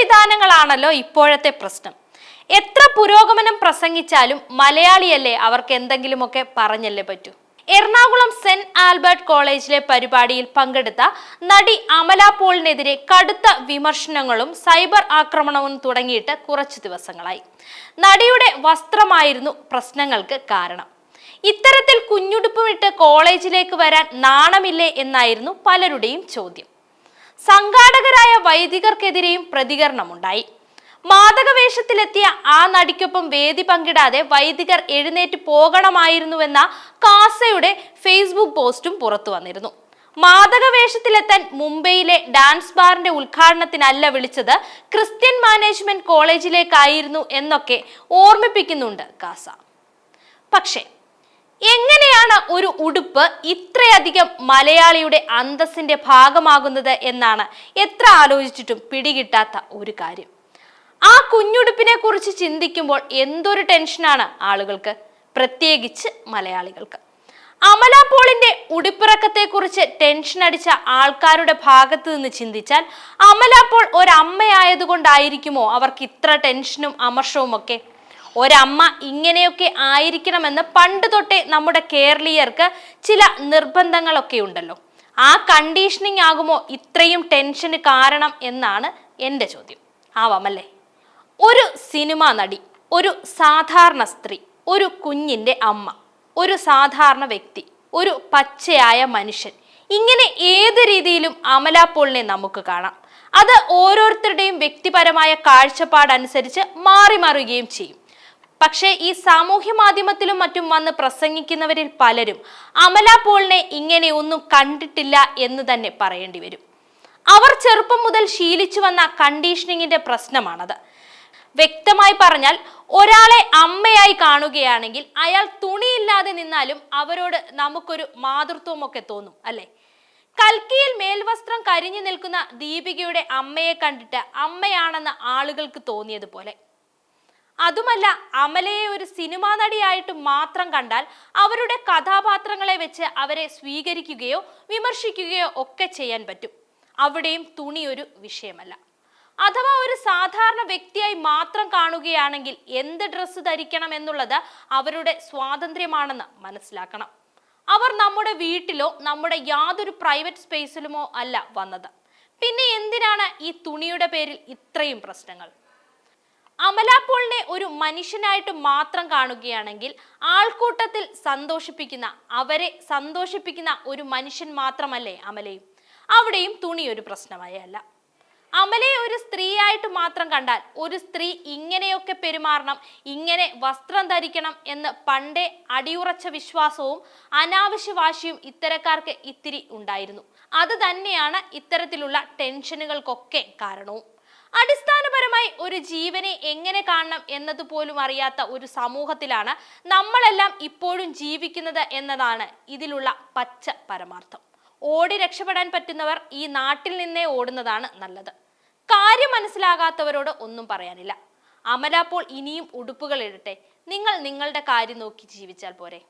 വേഷവിധാനങ്ങളാണല്ലോ ഇപ്പോഴത്തെ പ്രശ്നം. എത്ര പുരോഗമനം പ്രസംഗിച്ചാലും മലയാളിയല്ലേ അവർക്ക് എന്തെങ്കിലുമൊക്കെ പറഞ്ഞല്ലേ പറ്റൂ. എറണാകുളം സെന്റ് ആൽബർട്ട് കോളേജിലെ പരിപാടിയിൽ പങ്കെടുത്ത നടി അമല പോളിനെതിരെ കടുത്ത വിമർശനങ്ങളും സൈബർ ആക്രമണവും തുടങ്ങിയിട്ട് കുറച്ചു ദിവസങ്ങളായി. നടിയുടെ വസ്ത്രമായിരുന്നു പ്രശ്നങ്ങൾക്ക് കാരണം. ഇത്തരത്തിൽ കുഞ്ഞുടുപ്പുമിട്ട് കോളേജിലേക്ക് വരാൻ നാണമില്ലേ എന്നായിരുന്നു പലരുടെയും ചോദ്യം. സംഘാടകരായ വൈദികർക്കെതിരെയും പ്രതികരണമുണ്ടായി. മാതകവേഷത്തിലെത്തിയ ആ നടിക്കൊപ്പം വേദി പങ്കിടാതെ വൈദികർ എഴുന്നേറ്റ് പോകണമായിരുന്നുവെന്ന കാസയുടെ ഫേസ്ബുക്ക് പോസ്റ്റും പുറത്തു വന്നിരുന്നു. മാതകവേഷത്തിലെത്താൻ മുംബൈയിലെ ഡാൻസ് ബാറിന്റെ ഉദ്ഘാടനത്തിനല്ല വിളിച്ചത് ക്രിസ്ത്യൻ മാനേജ്മെന്റ് കോളേജിലേക്കായിരുന്നു എന്നൊക്കെ ഓർമ്മിപ്പിക്കുന്നുണ്ട് കാസ. പക്ഷേ എങ്ങനെയാണ് ഒരു ഉടുപ്പ് ഇത്രയധികം മലയാളിയുടെ അന്തസ്സിന്റെ ഭാഗമാകുന്നത് എന്നാണ് എത്ര ആലോചിച്ചിട്ടും പിടികിട്ടാത്ത ഒരു കാര്യം. ആ കുഞ്ഞുടുപ്പിനെ കുറിച്ച് ചിന്തിക്കുമ്പോൾ എന്തൊരു ടെൻഷനാണ് ആളുകൾക്ക് പ്രത്യേകിച്ച് മലയാളികൾക്ക്. അമല പോളിന്റെ ഉടുപ്പിറക്കത്തെ കുറിച്ച് ടെൻഷൻ അടിച്ച ആൾക്കാരുടെ ഭാഗത്ത് നിന്ന് ചിന്തിച്ചാൽ അമല പോൾ ഒരമ്മയായതുകൊണ്ടായിരിക്കുമോ അവർക്ക് ഇത്ര ടെൻഷനും അമർഷവും ഒക്കെ ഒരമ്മ ഇങ്ങനെയൊക്കെ ആയിരിക്കണമെന്ന് പണ്ട് തൊട്ടേ നമ്മുടെ കേരളീയർക്ക് ചില നിർബന്ധങ്ങളൊക്കെ ഉണ്ടല്ലോ. ആ കണ്ടീഷനിങ് ആകുമോ ഇത്രയും ടെൻഷന് കാരണം എന്നാണ് എന്റെ ചോദ്യം. ആവാമല്ലേ ഒരു സിനിമ നടി ഒരു സാധാരണ സ്ത്രീ ഒരു കുഞ്ഞിന്റെ അമ്മ ഒരു സാധാരണ വ്യക്തി ഒരു പച്ചയായ മനുഷ്യൻ ഇങ്ങനെ ഏത് രീതിയിലും അമലാപ്പോളിനെ നമുക്ക് കാണാം. അത് ഓരോരുത്തരുടെയും വ്യക്തിപരമായ കാഴ്ചപ്പാടനുസരിച്ച് മാറി മാറുകയും ചെയ്യും. പക്ഷേ ഈ സാമൂഹ്യ മാധ്യമത്തിലും മറ്റും വന്ന് പ്രസംഗിക്കുന്നവരിൽ പലരും അമല പോളിനെ ഇങ്ങനെ ഒന്നും കണ്ടിട്ടില്ല എന്ന് തന്നെ പറയേണ്ടി വരും. അവർ ചെറുപ്പം മുതൽ ശീലിച്ചു വന്ന കണ്ടീഷനിങ്ങിന്റെ പ്രശ്നമാണത്. വ്യക്തമായി പറഞ്ഞാൽ ഒരാളെ അമ്മയായി കാണുകയാണെങ്കിൽ അയാൾ തുണിയില്ലാതെ നിന്നാലും അവരോട് നമുക്കൊരു മാതൃത്വമൊക്കെ തോന്നും അല്ലെ? കൽക്കിയിൽ മേൽവസ്ത്രം കരിഞ്ഞു നിൽക്കുന്ന ദീപികയുടെ അമ്മയെ കണ്ടിട്ട് അമ്മയാണെന്ന് ആളുകൾക്ക് തോന്നിയതുപോലെ. അതുമല്ല അമലയെ ഒരു സിനിമാ നടിയായിട്ട് മാത്രം കണ്ടാൽ അവരുടെ കഥാപാത്രങ്ങളെ വെച്ച് അവരെ സ്വീകരിക്കുകയോ വിമർശിക്കുകയോ ഒക്കെ ചെയ്യാൻ പറ്റും. അവിടെയും തുണി ഒരു വിഷയമല്ല. അഥവാ ഒരു സാധാരണ വ്യക്തിയായി മാത്രം കാണുകയാണെങ്കിൽ എന്ത് ഡ്രസ്സ് ധരിക്കണം എന്നുള്ളത് അവരുടെ സ്വാതന്ത്ര്യമാണെന്ന് മനസ്സിലാക്കണം. അവർ നമ്മുടെ വീട്ടിലോ നമ്മുടെ യാതൊരു പ്രൈവറ്റ് സ്പേസിലുമോ അല്ല വന്നത്. പിന്നെ എന്തിനാണ് ഈ തുണിയുടെ പേരിൽ ഇത്രയും പ്രശ്നങ്ങൾ? അമലാപോളിനെ ഒരു മനുഷ്യനായിട്ട് മാത്രം കാണുകയാണെങ്കിൽ ആൾക്കൂട്ടത്തിൽ സന്തോഷിപ്പിക്കുന്ന അവരെ സന്തോഷിപ്പിക്കുന്ന ഒരു മനുഷ്യൻ മാത്രമല്ലേ അമലയും? അവിടെയും തുണി ഒരു പ്രശ്നമായല്ല. അമലയെ ഒരു സ്ത്രീയായിട്ട് മാത്രം കണ്ടാൽ ഒരു സ്ത്രീ ഇങ്ങനെയൊക്കെ പെരുമാറണം ഇങ്ങനെ വസ്ത്രം ധരിക്കണം എന്ന് പണ്ടേ അടിയുറച്ച വിശ്വാസവും അനാവശ്യ വാശിയും ഇത്തരക്കാർക്ക് ഇത്തിരി ഉണ്ടായിരുന്നു. അത് തന്നെയാണ് ഇത്തരത്തിലുള്ള ടെൻഷനുകൾക്കൊക്കെ കാരണവും. അടിസ്ഥാനപരമായി ഒരു ജീവനെ എങ്ങനെ കാണണം എന്നതുപോലും അറിയാത്ത ഒരു സമൂഹത്തിലാണ് നമ്മളെല്ലാം ഇപ്പോഴും ജീവിക്കുന്നത് എന്നതാണ് ഇതിലുള്ള പച്ച പരമാർത്ഥം. ഓടി രക്ഷപ്പെടാൻ പറ്റുന്നവർ ഈ നാട്ടിൽ നിന്നേ ഓടുന്നതാണ് നല്ലത്. കാര്യം മനസ്സിലാകാത്തവരോട് ഒന്നും പറയാനില്ല. അമല അപ്പോൾ ഇനിയും ഉടുപ്പുകൾ ഇടട്ടെ. നിങ്ങൾ നിങ്ങളുടെ കാര്യം നോക്കി ജീവിച്ചാൽ പോരെ.